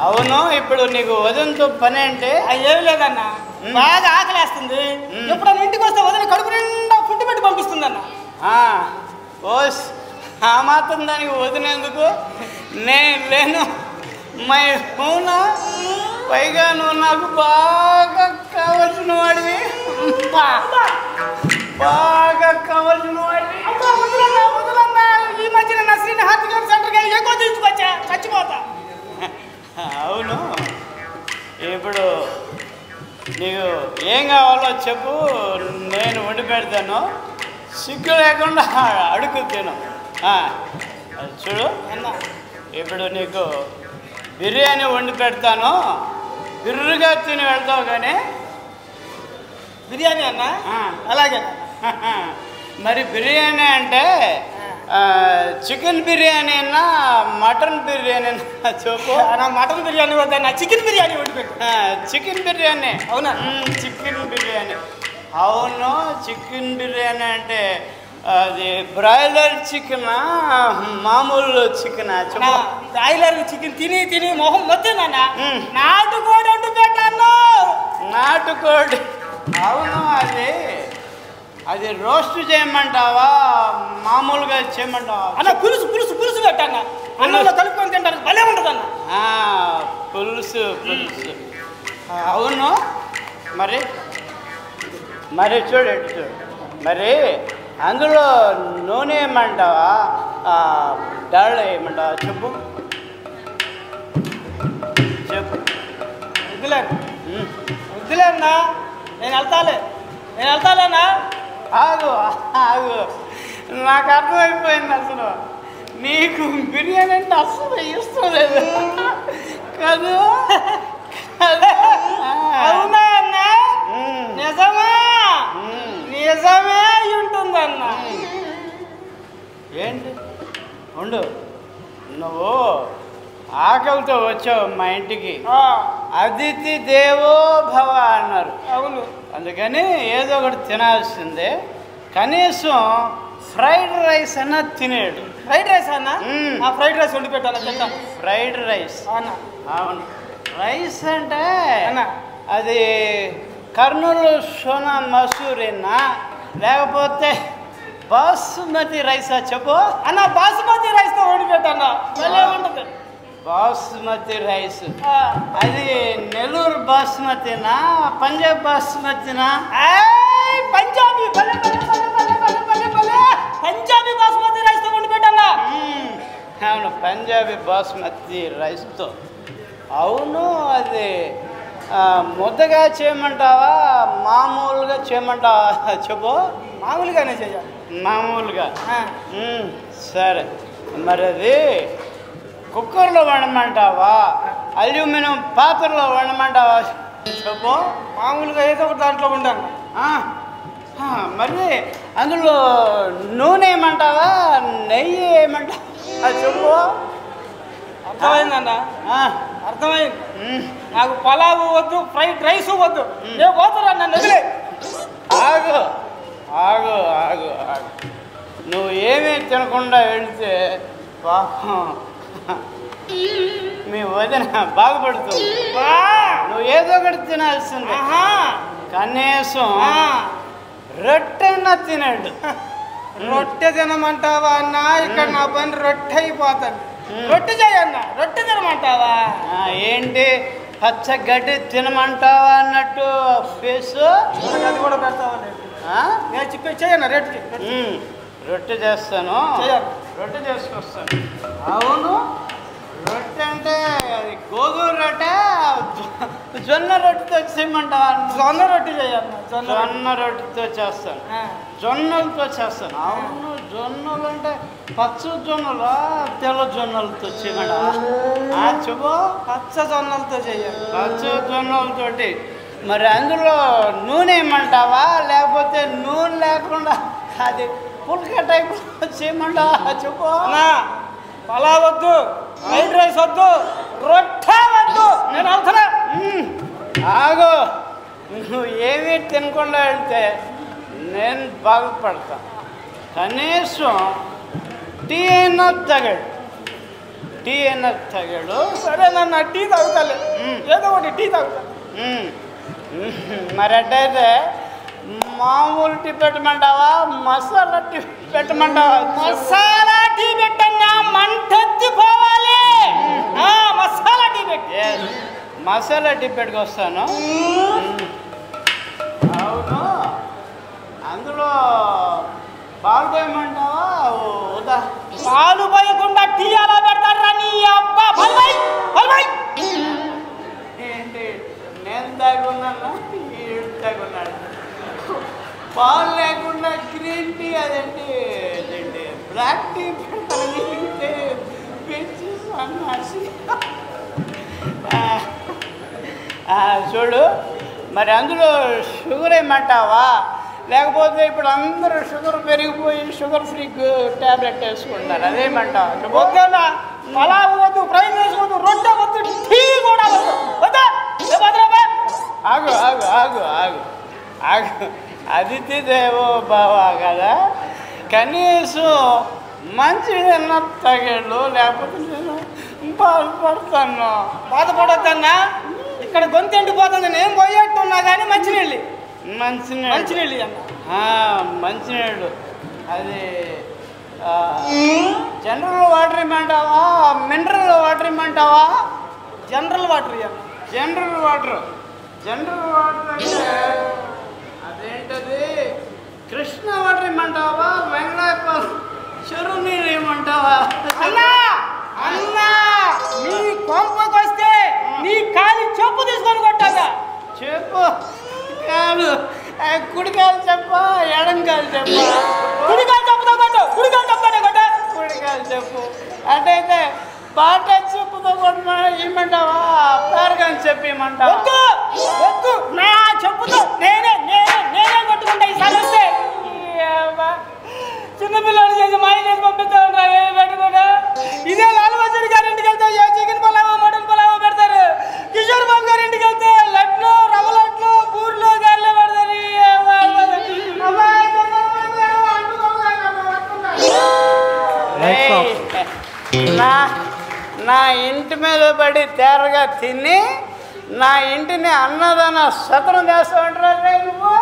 అవును ఇప్పుడు నీకు వదంతో పని అంటే ఏమి లేదన్నా. బాగా ఆకలేస్తుంది. మ్. ఎప్పుడైనా ఇంటికి వస్తే వదిలి కడుపు నిండా ఫుడ్ పెట్టి పంపిస్తుందన్న. ఓస్ ఆ మాత్రం దానికి వదిలేందుకు నేను లేను. మై హూనా పైగా నువ్వు నాకు బాగా కావలసిన వాడివి. బా, బాగా కావలసిన వాడివి. ఈ మధ్యన నర్సరీని హార్ట్ కేర్ సెంటర్కి ఎక్కువ తీసుకొచ్చా ఏం కావాలో చెప్పు. నేను వండి పెడతాను. సిగ్గు లేకుండా అడుగు తిను. చూడు. అన్న ఇప్పుడు నీకు బిర్యానీ వండి పెడతాను. బిర్రుగా తిని వెళ్తావు కానీ బిర్యానీ అన్న. అలాగే. మరి బిర్యానీ అంటే చికెన్ బిర్యానీ అన్నా మటన్ బిర్యానీ అన్నా చెప్పు. నా మటన్ బిర్యానీ వద్దన్న చికెన్ బిర్యానీ ఆ, చికెన్ బిర్యానీ. అవునా? చికెన్ బిర్యానీ. అవును చికెన్ బిర్యానీ అంటే అది బ్రాయిలర్ చికెనా? మామూలు చికెనా? బ్రాయిలర్ చికెన్ తిని తిని మొహం మొత్తిందన్న మ్. నాటుకోడి వండి పెట్టాను నాటుకోడి. అవును అది అది రోస్ట్ చేయమంటావా? మామూలుగా చేయమంటావా? అన్న పులుసు పులుసు పులుసు పెట్టాను అన్నంలో కలుపుకొని తింటారు. భలే ఉంటుందన్న ఆ, పులుసు పులుసు. అవును. మరి? మరి చూడు ఇటు చూడు. మరి అందులో నూనె ఏమంటావా? డాళ్ళ ఏమంటావా? చెప్పు. చెప్పు. వద్దులే ఉమ్. వద్దులే అన్న. నేను వెళ్తాలే. నేను వెళ్తాలేనా ఆగు ఆగు. నాకు అర్థమైపోయింది అసలు. నీకు బిర్యానీ అంటే అసలు ఇష్టం లేదు. కాదు. అవునా అన్న. నిజమా. నిజమే ఉంటుందన్న. ఏంటి? ఉండు. నువ్వు ఆకలితో వచ్చావు మా ఇంటికి. అతిథి దేవో భవ అన్నారు. అవును. అందుకని ఏదో ఒకటి తినాల్సిందే. కనీసం ఫ్రైడ్ రైస్ అన్న తినేడు. ఫ్రైడ్ రైస్ అన్న? ఫ్రైడ్ రైస్ వండి తింటాను ఫ్రైడ్ రైస్. అన్న అవును. రైస్ అంటే అన్న. అది కర్నూలు సోనా మసూరినా లేకపోతే బాసుమతి రైసా చెప్పు. అన్న బాసుమతి రైస్తో వండి పెట్టాను ఉంటుంది. బాసుమతి రైస్. అది నెల్లూరు బాసుమతినా పంజాబ్ బాసుమతినా? పంజాబీ పంజాబీ బాసుమతి రైస్తో వండి పెట్టాను మ్మ్. అవును పంజాబీ బాస్మతి రైస్తో. అవును అది ముద్దగా చేయమంటావా? మామూలుగా చేయమంటావా? చెప్పు. మామూలుగానే చేయాలి. మామూలుగా. సరే. మరి అది కుక్కర్లో వండమంటావా? అల్యూమినియం పాత్రలో వండమంటావా? చెప్పు. మామూలుగా ఏదో ఒకటి దాంట్లో ఉండాలి మరి అందులో నూనె ఏమంటావా? నెయ్యి ఏమంటావా? చెప్పు. అర్థమైందన్న అర్థమైంది. నాకు పలావు వద్దు ఫ్రైడ్ రైస్ వద్దు. నేను పోతారా నన్ను వదిలే. ఆగు ఆగు ఆగు ఆగు. నువ్వు ఏమీ తినకుండా వెళితే పాపం మీ వదిన బాగుపడుతుంది బా! నువ్వు ఏదో ఒకటి తినాల్సిందే! కనీసం రొట్టెన్నా తినడు. రొట్టె తినమంటావా అన్న? ఇక్కడ నా పని రొట్టె అయిపోతాను. రొట్టె చేయన్న రొట్టె తినమంటావా? ఏంటి? పచ్చ గడ్డి తినమంటావా అన్నట్టు ఫేసు? అది కూడా పెడతావా? నేను చెప్పే చేయన్న మ్మ్. రొట్టె చేస్తాను. చేయాలి. రొట్టె చేసుకొస్తాను. అవును. రొట్టె అంటే అది గోధుమ రొట్టె జొన్న రొట్టెతో చేయమంటావా? జొన్న రొట్టె చేయన్న జొన్న రొట్టె. జొన్న రొట్టెతో చేస్తాను. జొన్నలతో చేస్తాను. అవును జొన్నలు అంటే పచ్చ జొన్నలు తెల్ల జొన్నలతో చేయమంటావా? ఆ, చెప్పు. పచ్చ జొన్నలతో చేయాలి. పచ్చ జొన్నలతోటి. మరి అందులో నూనె ఏమంటావా? లేకపోతే నూనె లేకుండా అది పుల్క టైప్ చేయమంటావా చెప్పు పలావ్ వద్దు ఫ్రైడ్ రైస్ వద్దు రొట్టె వద్దు నేను మ్మ్. ఆగు నువ్వు ఏమీ తినకుండా వెళ్తే నేను బాగుపడతా కనీసం టీ అయినా తగడు టీ అయినా తాగాడు సరే నన్ను టీ తాగుతాలే. ఏదో ఒకటి టీ తాగుతా. మరి అట్టయితే మామూలు టీ పెట్టమంటావా? మసాలా టీ పెట్టమంటావా? మసాలా టీ పెట్టన్నా మంటెత్తి పోవాలి ఆ, మసాలా టీ పెట్టు. మసాలా టీ పెట్టుకొస్తాను. అవును. అందులో పాలు పోయమంటావా? పాలు పోయకుండా టీ అలా పెడతారా నీ అబ్బా? చూడు మరి అందులో షుగర్ ఏమంటావా? లేకపోతే ఇప్పుడు అందరూ షుగర్ పెరిగిపోయి షుగర్ ఫ్రీ ట్యాబ్లెట్ వేసుకుంటారు అదేమంటావు? వద్దా వద్దన్నా పలావు వద్దు ఫ్రై చేసుకోవద్దు రొట్టె వద్దు టీ కూడా వద్దు. వద్దా? ఆగు ఆగు ఆగు ఆగు. ఆగు. అతిథి దేవో బావా కదా. కనీసం మంచి తగేళ్ళు లేకపోతే నేను బాధపడతాను బాధపడొద్దన్నా. ఇక్కడ గొంతు ఎండిపోతుంది. నేను పోయేట్టున్నా కానీ మంచినీళ్ళు. మంచినీళ్ళు. మంచినీళ్ళు అన్న. మంచినీళ్ళు. అది జనరల్ వాటర్ ఇమ్మంటావా మినరల్ వాటర్ ఇమ్మంటావా జనరల్ వాటర్ అన్న జనరల్ వాటర్. జనరల్ వాటర్ అంటే అదేంటది? కృష్ణ వాటర్ ఇమ్మంటావా వెంకటాయపల్లి చెరువు నీళ్ళు ఇమ్మంటావా అన్నా అన్నా నీ కొంపకు వస్తే నీ కాలి చెప్పు తీసుకొని కొట్టాగా చెప్పు. కాదు. కుడి కాలు చెప్ప ఎడం కాలు చెప్ప. కుడికాలు చెప్పుతో కొట్టు చెప్తానే కొట్ట కుడి కాలు చెప్పు. అటైతే బాట చెప్పుతో కొట్టిన ఇమ్మంటావా? పేరగాని చెప్పి ఇమ్మంటావా? వద్దు నా నా నా ఇంటి మీద పడి తేరగా తిని నా ఇంటిని అన్నదాన సతనం చేస్తామంటారా నువ్వు?